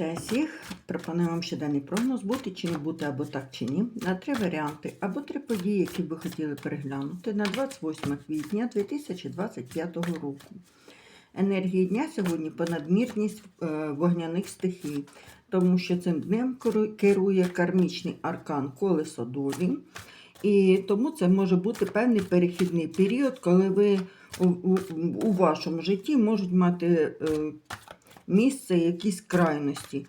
Всіх! Пропоную вам щоденний прогноз бути чи не бути, або так чи ні, на три варіанти, або три події, які ви хотіли переглянути на 28 квітня 2025 року. Енергії дня сьогодні понадмірність е, вогняних стихій, тому що цим днем керує кармічний аркан колесо долі. І тому це може бути певний перехідний період, коли ви у, у, у вашому житті можуть мати е, місце якісь крайності.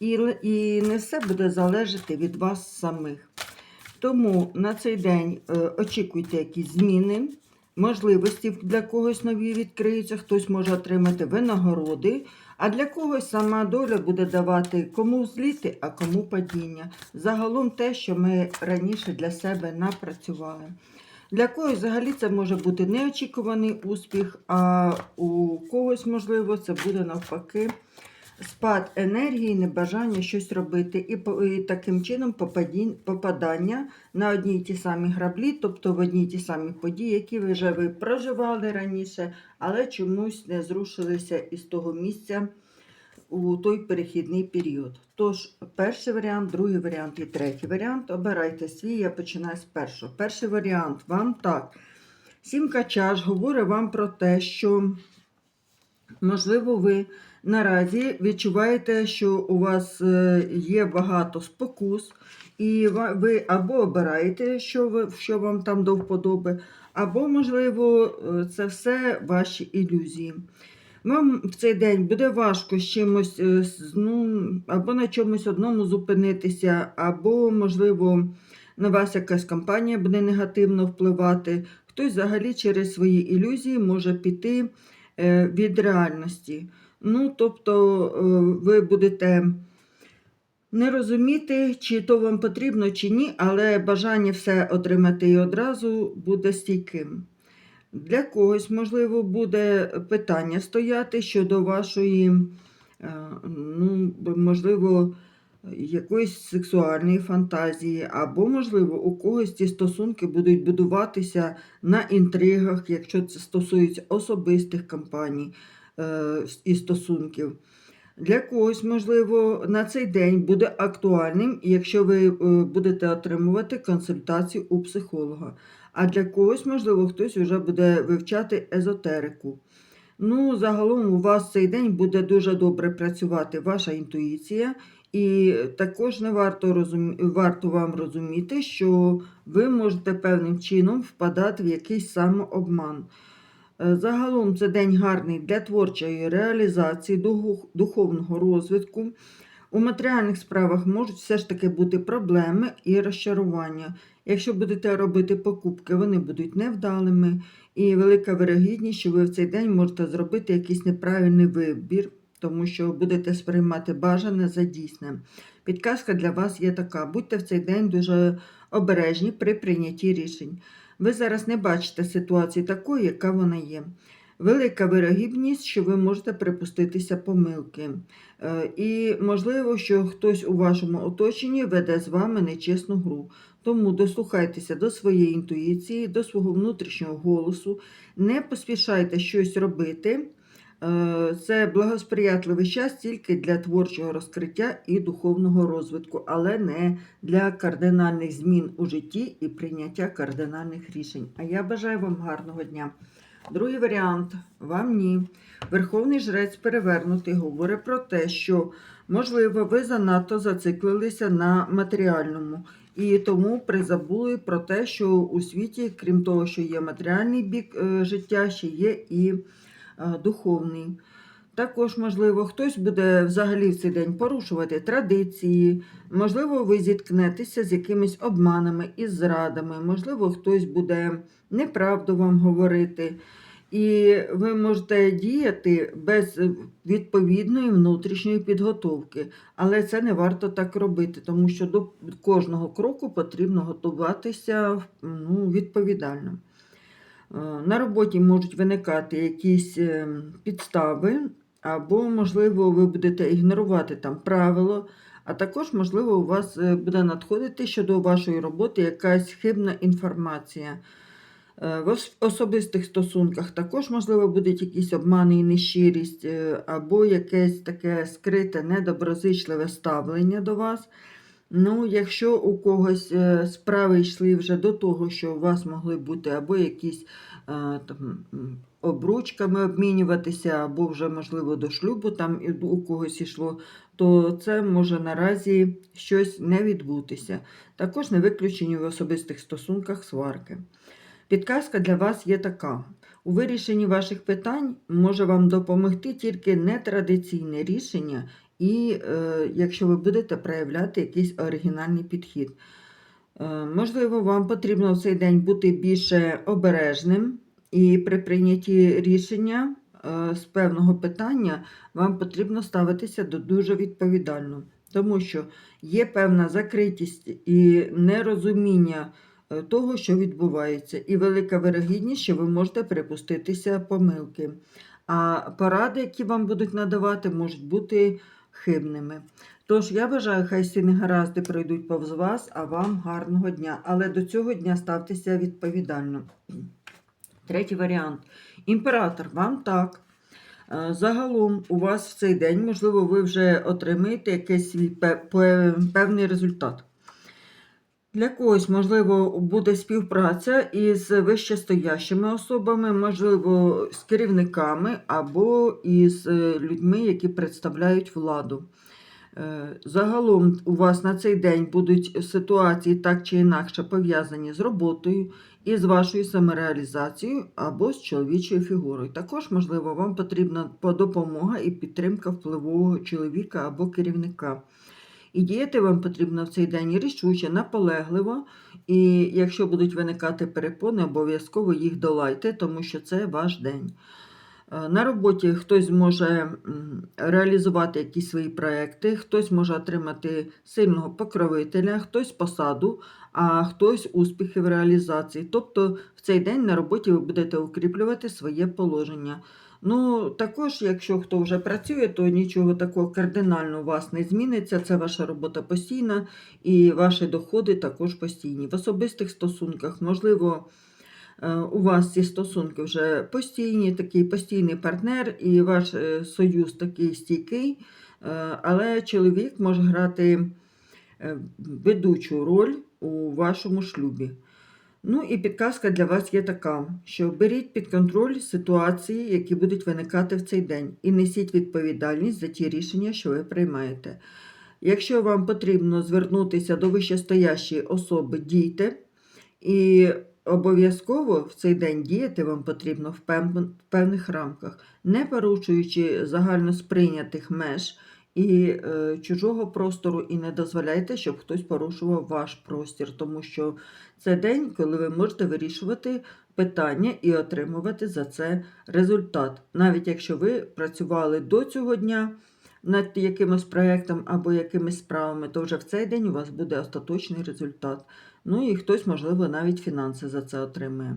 І, і не все буде залежати від вас самих. Тому на цей день е, очікуйте якісь зміни, можливості для когось нові відкриються, хтось може отримати винагороди, а для когось сама доля буде давати кому зліти, а кому падіння. Загалом те, що ми раніше для себе напрацювали. Для когось взагалі це може бути неочікуваний успіх, а у когось, можливо, це буде навпаки спад енергії, небажання щось робити. І, і таким чином попадання на одні й ті самі граблі, тобто в одні й ті самі події, які ви вже ви проживали раніше, але чомусь не зрушилися із того місця у той перехідний період. Тож, перший варіант, другий варіант і третій варіант. Обирайте свій, я починаю з першого. Перший варіант вам так. Сімка чаш говорить вам про те, що, можливо, ви наразі відчуваєте, що у вас е, є багато спокус, і ви або обираєте, що, ви, що вам там до вподоби, або, можливо, е, це все ваші ілюзії. Вам в цей день буде важко з чимось, е, ну, або на чомусь одному зупинитися, або, можливо, на вас якась компанія буде негативно впливати. Хтось взагалі через свої ілюзії може піти е, від реальності. Ну, тобто е, ви будете не розуміти, чи то вам потрібно, чи ні, але бажання все отримати і одразу буде стійким. Для когось, можливо, буде питання стояти щодо вашої, е, ну, можливо, якоїсь сексуальної фантазії, або, можливо, у когось ці стосунки будуть будуватися на інтригах, якщо це стосується особистих кампаній е, і стосунків. Для когось, можливо, на цей день буде актуальним, якщо ви е, будете отримувати консультацію у психолога. А для когось, можливо, хтось вже буде вивчати езотерику. Ну, загалом у вас цей день буде дуже добре працювати ваша інтуїція, і також не варто, розумі... варто вам розуміти, що ви можете певним чином впадати в якийсь самообман. Е, Загалом це день гарний для творчої реалізації, духовного розвитку. У матеріальних справах можуть все ж таки бути проблеми і розчарування. Якщо будете робити покупки, вони будуть невдалими, і велика вирогідність, що ви в цей день можете зробити якийсь неправильний вибір, тому що будете сприймати бажане за дійсне. Підказка для вас є така: будьте в цей день дуже обережні при прийнятті рішень. Ви зараз не бачите ситуації такої, яка вона є. Велика вирогідність, що ви можете припуститися помилки. Е, І можливо, що хтось у вашому оточенні веде з вами нечесну гру. Тому дослухайтеся до своєї інтуїції, до свого внутрішнього голосу, не поспішайте щось робити. Е, Це благосприятливий час тільки для творчого розкриття і духовного розвитку, але не для кардинальних змін у житті і прийняття кардинальних рішень. А я бажаю вам гарного дня. Другий варіант вам ні. Верховний жрець перевернутий говорить про те, що, можливо, ви занадто зациклилися на матеріальному. І тому призабули про те, що у світі, крім того, що є матеріальний бік е, життя, ще є і е, духовний. Також, можливо, хтось буде взагалі в цей день порушувати традиції, можливо, ви зіткнетеся з якимись обманами і зрадами, можливо, хтось буде неправду вам говорити. І ви можете діяти без відповідної внутрішньої підготовки. Але це не варто так робити, тому що до кожного кроку потрібно готуватися ну, відповідально. Е, На роботі можуть виникати якісь е, підстави, або, можливо, ви будете ігнорувати там правило, а також, можливо, у вас е, буде надходити щодо вашої роботи якась хибна інформація. Е, В особистих стосунках також, можливо, будуть якісь обмани і нещирість, е, або якесь таке скрите недоброзичливе ставлення до вас. Ну, якщо у когось е, справи йшли вже до того, що у вас могли бути або якісь там, обручками обмінюватися, або вже, можливо, до шлюбу там у когось йшло, то це може наразі щось не відбутися. Також не виключені в особистих стосунках сварки. Підказка для вас є така. У вирішенні ваших питань може вам допомогти тільки нетрадиційне рішення, і е, якщо ви будете проявляти якийсь оригінальний підхід. Е, можливо, вам потрібно в цей день бути більше обережним, і при прийнятті рішення е, з певного питання вам потрібно ставитися до дуже відповідально, тому що є певна закритість і нерозуміння того, що відбувається, і велика вирогідність, що ви можете припуститися помилки. А поради, які вам будуть надавати, можуть бути хибними. Тож я бажаю, хай всі негаразди пройдуть повз вас, а вам гарного дня. Але до цього дня ставтеся відповідально. Третій варіант. Імператор, вам так. Е, Загалом у вас в цей день, можливо, ви вже отримаєте якийсь свій пе- пе- певний результат. Для когось, можливо, буде співпраця із вищестоящими особами, можливо, з керівниками або із е, людьми, які представляють владу. Е, Загалом у вас на цей день будуть ситуації так чи інакше пов'язані з роботою і з вашою самореалізацією або з чоловічою фігурою. Також, можливо, вам потрібна допомога і підтримка впливового чоловіка або керівника. І діяти вам потрібно в цей день рішуче, наполегливо, і якщо будуть виникати перепони, обов'язково їх долайте, тому що це ваш день. Е, На роботі хтось зможе м, реалізувати якісь свої проекти, хтось може отримати сильного покровителя, хтось посаду, а хтось успіхи в реалізації. Тобто в цей день на роботі ви будете укріплювати своє положення. Ну, також, якщо хто вже працює, то нічого такого кардинально у вас не зміниться. Це ваша робота постійна і ваші доходи також постійні. В особистих стосунках, можливо, е, у вас ці стосунки вже постійні, такий постійний партнер, і ваш е, союз такий стійкий, е, але чоловік може грати ведучу роль у вашому шлюбі. Ну і підказка для вас є така, що беріть під контроль ситуації, які будуть виникати в цей день, і несіть відповідальність за ті рішення, що ви приймаєте. Якщо вам потрібно звернутися до вищестоящої особи, дійте, і обов'язково в цей день діяти вам потрібно в певних рамках, не порушуючи загально сприйнятих меж і е, чужого простору, і не дозволяйте, щоб хтось порушував ваш простір, тому що це день, коли ви можете вирішувати питання і отримувати за це результат. Навіть якщо ви працювали до цього дня над якимось проєктом або якимись справами, то вже в цей день у вас буде остаточний результат. Ну і хтось, можливо, навіть фінанси за це отримує.